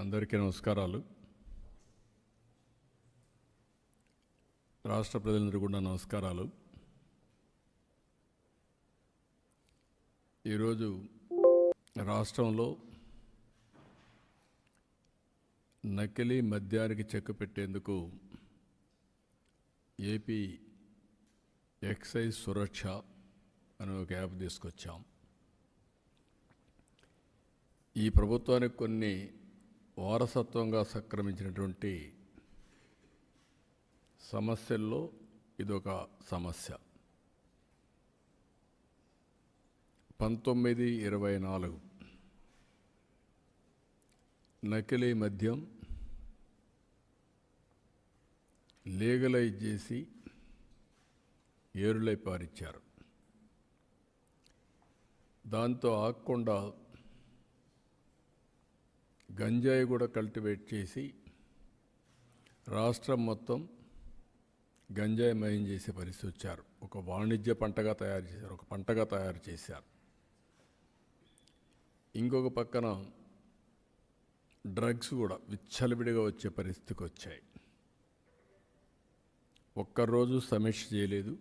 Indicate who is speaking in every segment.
Speaker 1: అందరికీ నమస్కారాలు. రాష్ట్ర ప్రజలందరికీ కూడా నమస్కారాలు. ఈరోజు రాష్ట్రంలో నకిలీ మద్యానికి చెక్ పెట్టేందుకు ఏపీ ఎక్సైజ్ సురక్ష అనే ఒక యాప్ తీసుకొచ్చాం. ఈ ప్రభుత్వానికి కొన్ని వారసత్వంగా సక్రమించినటువంటి సమస్యల్లో ఇదొక సమస్య. పంతొమ్మిది ఇరవై నాలుగు. నకిలీ మద్యం లీగలైజ్ చేసి ఏరులై పారిచ్చారు. దాంతో ఆకుండా గంజాయి కూడా కల్టివేట్ చేసి రాష్ట్రం మొత్తం గంజాయి మయం చేసే పరిస్థితి వచ్చారు. ఒక వాణిజ్య పంటగా తయారు చేశారు ఒక పంటగా తయారు చేశారు. ఇంకొక పక్కన డ్రగ్స్ కూడా విచ్చలవిడిగా వచ్చే పరిస్థితికి వచ్చాయి. ఒక్కరోజు సమీక్ష చేయలేదు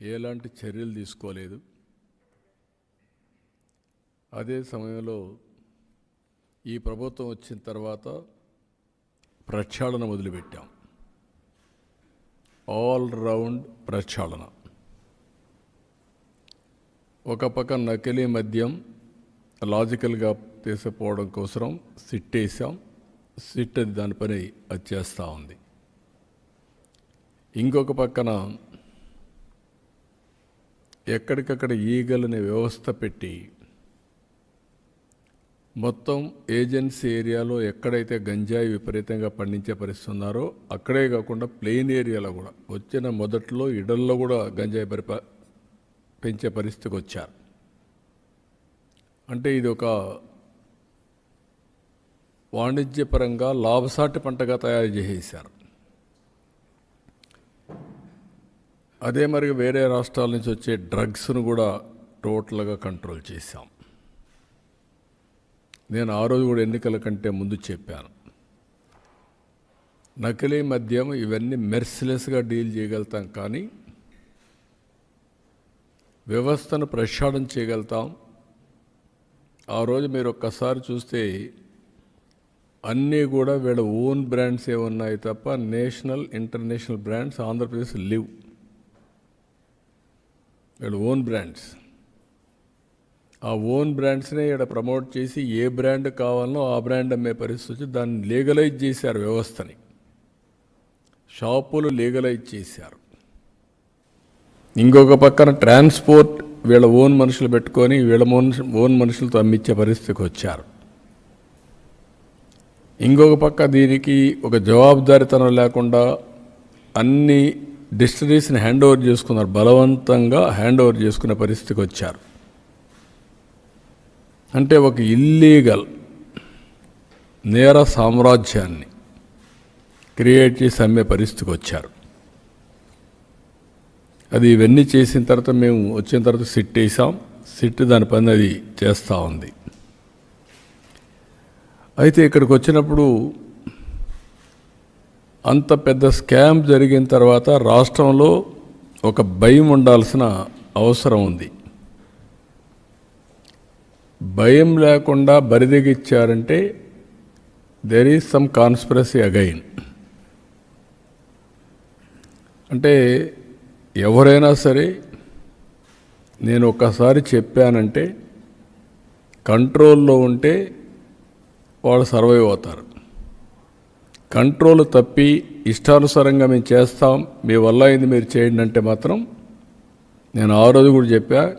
Speaker 1: ఎలాంటి చర్యలు తీసుకోలేదు. అదే సమయంలో ఈ ప్రభుత్వం వచ్చిన తర్వాత ప్రక్షాళన మొదలుపెట్టాం. ఆల్ రౌండ్ ప్రక్షాళన. ఒక పక్క నకిలీ మద్యం లాజికల్గా తీసుకుపోవడం కోసం సిట్ వేసాం. సిట్ అది దాని పని అది చేస్తూ ఉంది. ఇంకొక పక్కన ఎక్కడికక్కడ ఈగలని వ్యవస్థ పెట్టి మొత్తం ఏజెన్సీ ఏరియాలో ఎక్కడైతే గంజాయి విపరీతంగా పండించే పరిస్థితి ఉన్నారో అక్కడే కాకుండా ప్లెయిన్ ఏరియాలో కూడా వచ్చిన మొదట్లో ఇడల్లో కూడా గంజాయి పరిప పెంచే పరిస్థితికి వచ్చారు. అంటే ఇది ఒక వాణిజ్యపరంగా లాభసాటి పంటగా తయారు చేసేసారు అదే మరి వేరే రాష్ట్రాల నుంచి వచ్చే డ్రగ్స్ను కూడా టోటల్గా కంట్రోల్ చేశాం. నేను ఆ రోజు కూడా ఎన్నికల కంటే ముందు చెప్పాను. నకిలీ మద్యం ఇవన్నీ మెర్సిలెస్గా డీల్ చేయగలుగుతాం కానీ వ్యవస్థను ప్రక్షాళన చేయగలుగుతాం. ఆ రోజు మీరు ఒక్కసారి చూస్తే అన్నీ కూడా వీళ్ళ ఓన్ బ్రాండ్స్ ఏమున్నాయి తప్ప national international brands Andhra Pradesh live. వీళ్ళ ఓన్ బ్రాండ్స్. ఆ ఓన్ బ్రాండ్స్నే ఇక్కడ ప్రమోట్ చేసి ఏ బ్రాండ్ కావాలనో ఆ బ్రాండ్ అమ్మే పరిస్థితి వచ్చి దాన్ని లీగలైజ్ చేశారు వ్యవస్థని. షాపులు లీగలైజ్ చేశారు. ఇంకొక పక్కన ట్రాన్స్పోర్ట్ వీళ్ళ ఓన్ మనుషులు పెట్టుకొని వీళ్ళ మనుషు ఓన్ మనుషులతో అమ్మించే పరిస్థితికి వచ్చారు. ఇంకొక పక్క దీనికి ఒక జవాబుదారితనం లేకుండా అన్ని డిస్టరీస్ని హ్యాండ్ ఓవర్ చేసుకున్నారు. బలవంతంగా హ్యాండ్ ఓవర్ చేసుకునే పరిస్థితికి వచ్చారు. అంటే ఒక ఇల్లీగల్ నేర సామ్రాజ్యాన్ని క్రియేట్ చేసి అమ్మే పరిస్థితికి వచ్చారు. అది ఇవన్నీ చేసిన తర్వాత మేము వచ్చిన తర్వాత సిట్ వేసాం. సిట్ దాని పని అది చేస్తూ ఉంది. అయితే ఇక్కడికి వచ్చినప్పుడు అంత పెద్ద స్కామ్ జరిగిన తర్వాత రాష్ట్రంలో ఒక భయం ఉండాల్సిన అవసరం ఉంది. భయం లేకుండా బరిదిగిచ్చారంటే there is some conspiracy again అంటే ఎవరైనా సరే నేను ఒకసారి చెప్పానంటే కంట్రోల్లో ఉంటే వాళ్ళు సర్వైవ్ అవుతారు. కంట్రోల్ తప్పి ఇష్టానుసారంగా మేము చేస్తాం మీ వల్ల అయింది మీరు చేయండి అంటే మాత్రం నేను ఆ రోజు కూడా చెప్పా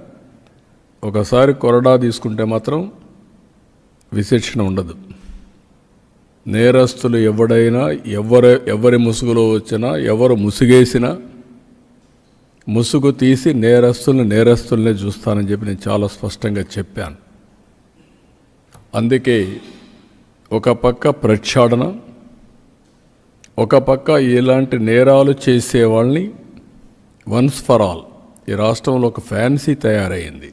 Speaker 1: ఒకసారి కొరడా తీసుకుంటే మాత్రం విశేషణ ఉండదు. నేరస్తులు ఎవడైనా ఎవరు ఎవరి ముసుగులో వచ్చినా ఎవరు ముసుగేసినా ముసుగు తీసి నేరస్తుల్ని నేరస్తుల్నే చూస్తానని చెప్పి నేను చాలా స్పష్టంగా చెప్పాను. అందుకే ఒక పక్క ప్రక్షాళన ఒక పక్క ఇలాంటి నేరాలు చేసేవాళ్ళని వన్స్ ఫర్ ఆల్ ఈ రాష్ట్రంలో ఒక ఫ్యాన్సీ తయారైంది.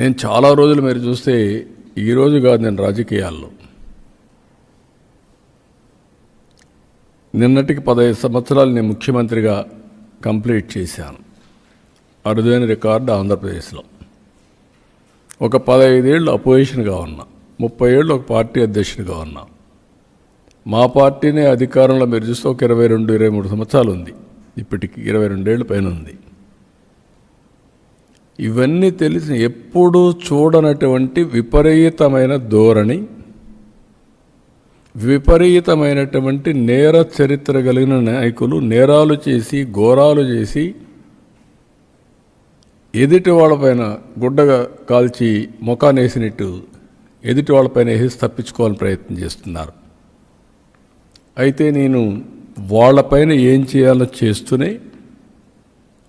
Speaker 1: నేను చాలా రోజులు మీరు చూస్తే ఈరోజు కాదు నేను రాజకీయాల్లో. నిన్నటికి పదహైదు సంవత్సరాలు నేను ముఖ్యమంత్రిగా కంప్లీట్ చేశాను. అరుదైన రికార్డు ఆంధ్రప్రదేశ్లో. ఒక పదహైదేళ్ళు అపోజిషన్గా ఉన్నా ముప్పై ఏళ్ళు ఒక పార్టీ అధ్యక్షుడిగా ఉన్నా. మా పార్టీనే అధికారంలో మీరు చూస్తే ఒక ఇరవై రెండు ఇరవై మూడు సంవత్సరాలు ఉంది. ఇప్పటికి ఇరవై రెండేళ్ళు పైన ఉంది. ఇవన్నీ తెలిసి ఎప్పుడూ చూడనటువంటి విపరీతమైన ధోరణి విపరీతమైనటువంటి నేర చరిత్ర కలిగిన నాయకులు నేరాలు చేసి ఘోరాలు చేసి ఎదుటి వాళ్ళపైన గుడ్డగా కాల్చి ముఖాన్ని వేసినట్టు ఎదుటి వాళ్ళపైన వేసి తప్పించుకోవాలని ప్రయత్నం చేస్తున్నారు. అయితే నేను వాళ్ళపైన ఏం చేయాలో చేస్తూనే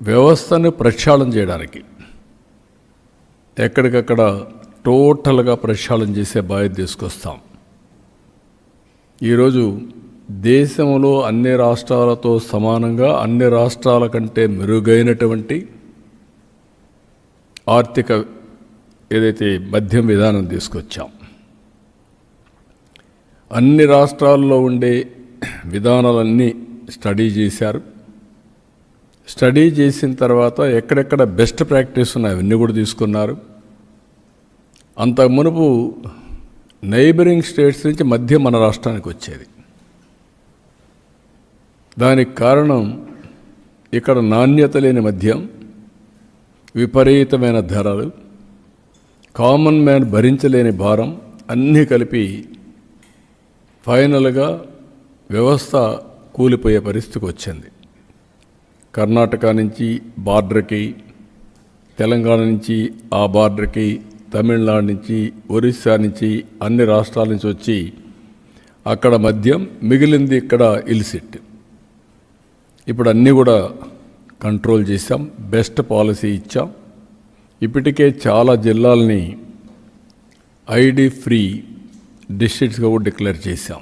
Speaker 1: వ్యవస్థను ప్రక్షాళన చేయడానికి ఎక్కడికక్కడ టోటల్గా ప్రక్షాళన చేసే బాధ్యత తీసుకొస్తాం. ఈరోజు దేశంలో అన్ని రాష్ట్రాలతో సమానంగా అన్ని రాష్ట్రాల కంటే మెరుగైనటువంటి ఆర్థిక ఏదైతే మద్యం విధానం తీసుకొచ్చాం అన్ని రాష్ట్రాల్లో ఉండే విధానాలన్నీ స్టడీ చేశారు. స్టడీ చేసిన తర్వాత ఎక్కడెక్కడ బెస్ట్ ప్రాక్టీస్ ఉన్నాయి అవన్నీ కూడా తీసుకున్నారు. అంత మునుపు నైబరింగ్ స్టేట్స్ నుంచి మధ్య మన రాష్ట్రానికి వచ్చేది. దానికి కారణం ఇక్కడ నాణ్యత లేని మద్యం విపరీతమైన ధరలు కామన్ మ్యాన్ భరించలేని భారం అన్నీ కలిపి ఫైనల్గా వ్యవస్థ కూలిపోయే పరిస్థితికి వచ్చింది. కర్ణాటక నుంచి బార్డర్కి తెలంగాణ నుంచి ఆ బార్డర్కి తమిళనాడు నుంచి ఒరిస్సా నుంచి అన్ని రాష్ట్రాల నుంచి వచ్చి అక్కడ మద్యం మిగిలింది ఇక్కడ ఇల్సిట్. ఇప్పుడు అన్నీ కూడా కంట్రోల్ చేశాం బెస్ట్ పాలసీ ఇచ్చాం. ఇప్పటికే చాలా జిల్లాల్ని ఐడి ఫ్రీ డిస్ట్రిక్ట్స్గా కూడా డిక్లేర్ చేశాం.